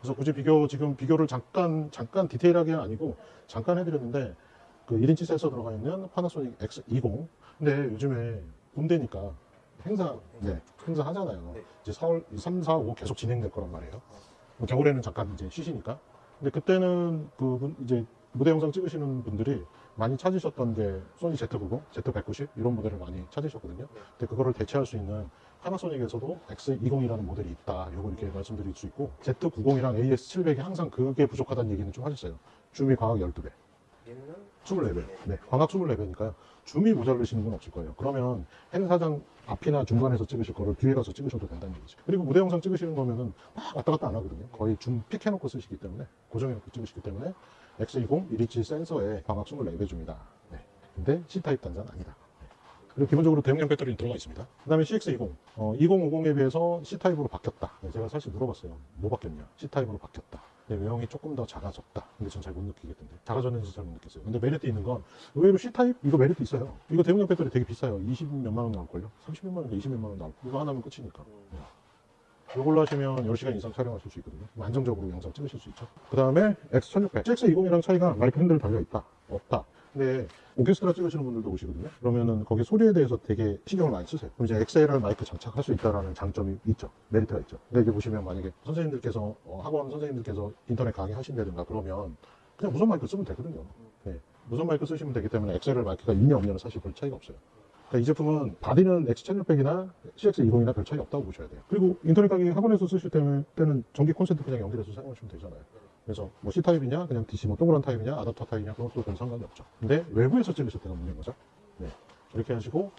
그래서 굳이 비교 지금 비교를 잠깐 잠깐 디테일하게 아니고 잠깐 해드렸는데 그 1인치 센서 들어가 있는 파나소닉 X20 근데 요즘에 봄 되니까 행사 네, 행사 하잖아요. 네. 이제 4월 3, 4, 5 계속 진행될 거란 말이에요. 뭐 겨울에는 잠깐 이제 쉬시니까. 근데 그때는 그 분- 이제 무대 영상 찍으시는 분들이 많이 찾으셨던 게 소니 Z90, Z190 이런 모델을 많이 찾으셨거든요. 근데 그거를 대체할 수 있는 파나소닉에서도 X20이라는 모델이 있다. 요거 이렇게 말씀드릴 수 있고 Z90이랑 AS700이 항상 그게 부족하다는 얘기는 좀 하셨어요. 줌이 광학 12배, 얘는 24배. 네, 광학 24배니까요. 줌이 모자르시는 건 없을 거예요. 그러면 행사장 앞이나 중간에서 찍으실 거를 뒤에 가서 찍으셔도 된다는 얘기죠. 그리고 무대 영상 찍으시는 거면은 막 왔다 갔다 안 하거든요. 거의 줌 픽 해놓고 쓰시기 때문에 고정해놓고 찍으시기 때문에 X20 1인치 센서에 광학 24배 줍니다. 네. 근데 C타입 단자는 아니다. 네. 그리고 기본적으로 대용량 배터리는 들어가 있습니다. 그 다음에 CX20. 어, 2050에 비해서 C타입으로 바뀌었다. 네, 제가 사실 물어봤어요. 뭐 바뀌었냐? C타입으로 바뀌었다. 네, 외형이 조금 더 작아졌다. 근데 전 잘 못 느끼겠던데. 작아졌는지 잘 못 느꼈어요. 근데 메리트 있는 건 의외로 C타입 이거 메리트 있어요. 이거 대용량 배터리 되게 비싸요. 20 몇만 원 나올걸요? 30몇만 원, 20 몇만 원 나올 이거 하나면 끝이니까. 네. 이걸로 하시면 10시간 이상 촬영하실 수 있거든요. 안정적으로 영상 찍으실 수 있죠. 그 다음에 X1600. CX20이랑 차이가 마이크 핸들 달려있다. 없다. 근데 오케스트라 찍으시는 분들도 오시거든요. 그러면은 거기 소리에 대해서 되게 신경을 많이 쓰세요. 그럼 이제 XLR 마이크 장착할 수 있다라는 장점이 있죠. 메리트가 있죠. 근데 이제 보시면 만약에 선생님들께서 어, 학원 선생님들께서 인터넷 강의 하신다든가 그러면 그냥 무선 마이크 쓰면 되거든요. 네. 무선 마이크 쓰시면 되기 때문에 XLR 마이크가 있냐 없냐는 사실 별 차이가 없어요. 그러니까 이 제품은 바디는 X1600이나 CX20이나 별 차이 없다고 보셔야 돼요. 그리고 인터넷 강의 학원에서 쓰실 때는 전기 콘센트 그냥 연결해서 사용하시면 되잖아요. 그래서 뭐 C 타입이냐, 그냥 DC 뭐 동그란 타입이냐, 아답터 타입이냐 그런 것도 별 상관이 없죠. 근데 외부에서 찍으실 때가 문제인 거죠. 네. 이렇게 하시고